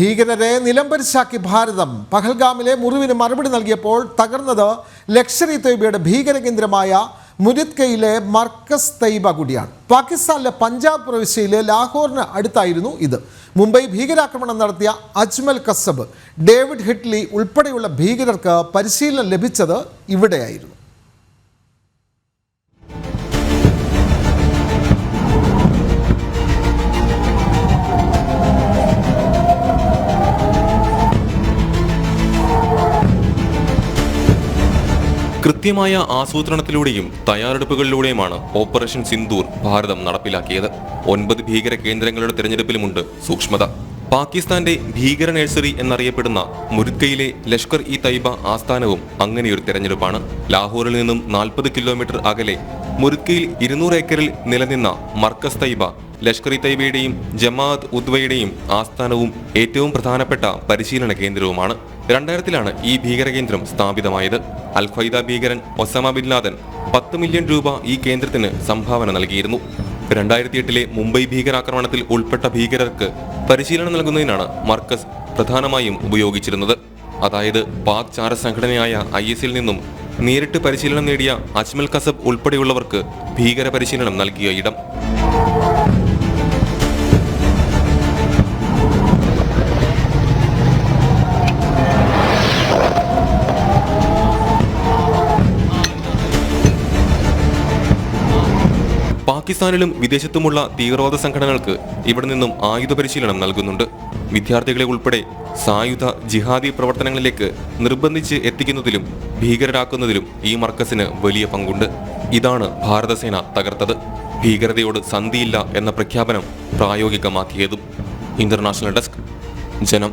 ഭീകരരെ നിലംപരിശാക്കി ഭാരതം. പഹൽഗാമിലെ മുറിവിന് മറുപടി നൽകിയപ്പോൾ തകർന്നത് ലക്ഷറി തൊയ്ബയുടെ ഭീകര കേന്ദ്രമായ മുരിത്കയിലെ മർക്കസ് തൈബ കൂടിയാണ്. പാകിസ്ഥാനിലെ പഞ്ചാബ് പ്രവിശ്യയിലെ ലാഹോറിന് അടുത്തായിരുന്നു ഇത്. മുംബൈ ഭീകരാക്രമണം നടത്തിയ അജ്മൽ കസബ് ഡേവിഡ് ഹിറ്റ്ലി ഉൾപ്പെടെയുള്ള ഭീകരർക്ക് പരിശീലനം ലഭിച്ചത് ഇവിടെയായിരുന്നു. കൃത്യമായ ആസൂത്രണത്തിലൂടെയും തയ്യാറെടുപ്പുകളിലൂടെയുമാണ് ഓപ്പറേഷൻ സിന്ദൂർ ഭാരതം നടപ്പിലാക്കിയത്. ഒൻപത് ഭീകര കേന്ദ്രങ്ങളുടെ തിരഞ്ഞെടുപ്പിലുമുണ്ട് സൂക്ഷ്മത. പാകിസ്ഥാന്റെ ഭീകര നഴ്സറി എന്നറിയപ്പെടുന്ന മുരുക്കയിലെ ലഷ്കർ ഇ തൈബ ആസ്ഥാനവും അങ്ങനെയൊരു തെരഞ്ഞെടുപ്പാണ്. ലാഹോറിൽ നിന്നും നാൽപ്പത് കിലോമീറ്റർ അകലെ മുരുക്കയിൽ ഇരുന്നൂറ് ഏക്കറിൽ നിലനിന്ന മർക്കസ് തൈബ ലഷ്കർ ഇ തൈബയുടെയും ജമാഅത്ത് ഉദ്വയുടെയും ആസ്ഥാനവും ഏറ്റവും പ്രധാനപ്പെട്ട പരിശീലന കേന്ദ്രവുമാണ്. രണ്ടായിരത്തിലാണ് ഈ ഭീകരകേന്ദ്രം സ്ഥാപിതമായത്. അൽ ഖ്വൈദ ഭീകരൻ ഒസാമ ബിൻ ലാദൻ പത്ത് മില്യൺ രൂപ ഈ കേന്ദ്രത്തിന് സംഭാവന നൽകിയിരുന്നു. രണ്ടായിരത്തി എട്ടിലെ മുംബൈ ഭീകരാക്രമണത്തിൽ ഉൾപ്പെട്ട ഭീകരർക്ക് പരിശീലനം നൽകുന്നതിനാണ് മർക്കസ് പ്രധാനമായും ഉപയോഗിച്ചിരുന്നത്. അതായത് പാക് ചാര സംഘടനയായ ഐ എസിൽ നിന്നും നേരിട്ട് പരിശീലനം നേടിയ അജ്മൽ കസബ് ഉൾപ്പെടെയുള്ളവർക്ക് ഭീകര പരിശീലനം നൽകിയ ഇടം. പാകിസ്ഥാനിലും വിദേശത്തുമുള്ള തീവ്രവാദ സംഘടനകൾക്ക് ഇവിടെ നിന്നും ആയുധ പരിശീലനം നൽകുന്നുണ്ട്. വിദ്യാർത്ഥികളെ ഉൾപ്പെടെ സായുധ ജിഹാദി പ്രവർത്തനങ്ങളിലേക്ക് നിർബന്ധിച്ച് എത്തിക്കുന്നതിലും ഭീകരരാക്കുന്നതിലും ഈ മർക്കസിന് വലിയ പങ്കുണ്ട്. ഇതാണ് ഭാരതസേന തകർത്തത്. ഭീകരതയോട് സന്ധിയില്ല എന്ന പ്രഖ്യാപനം പ്രായോഗികമാക്കിയതും. ഇന്റർനാഷണൽ ഡെസ്ക് ജനം.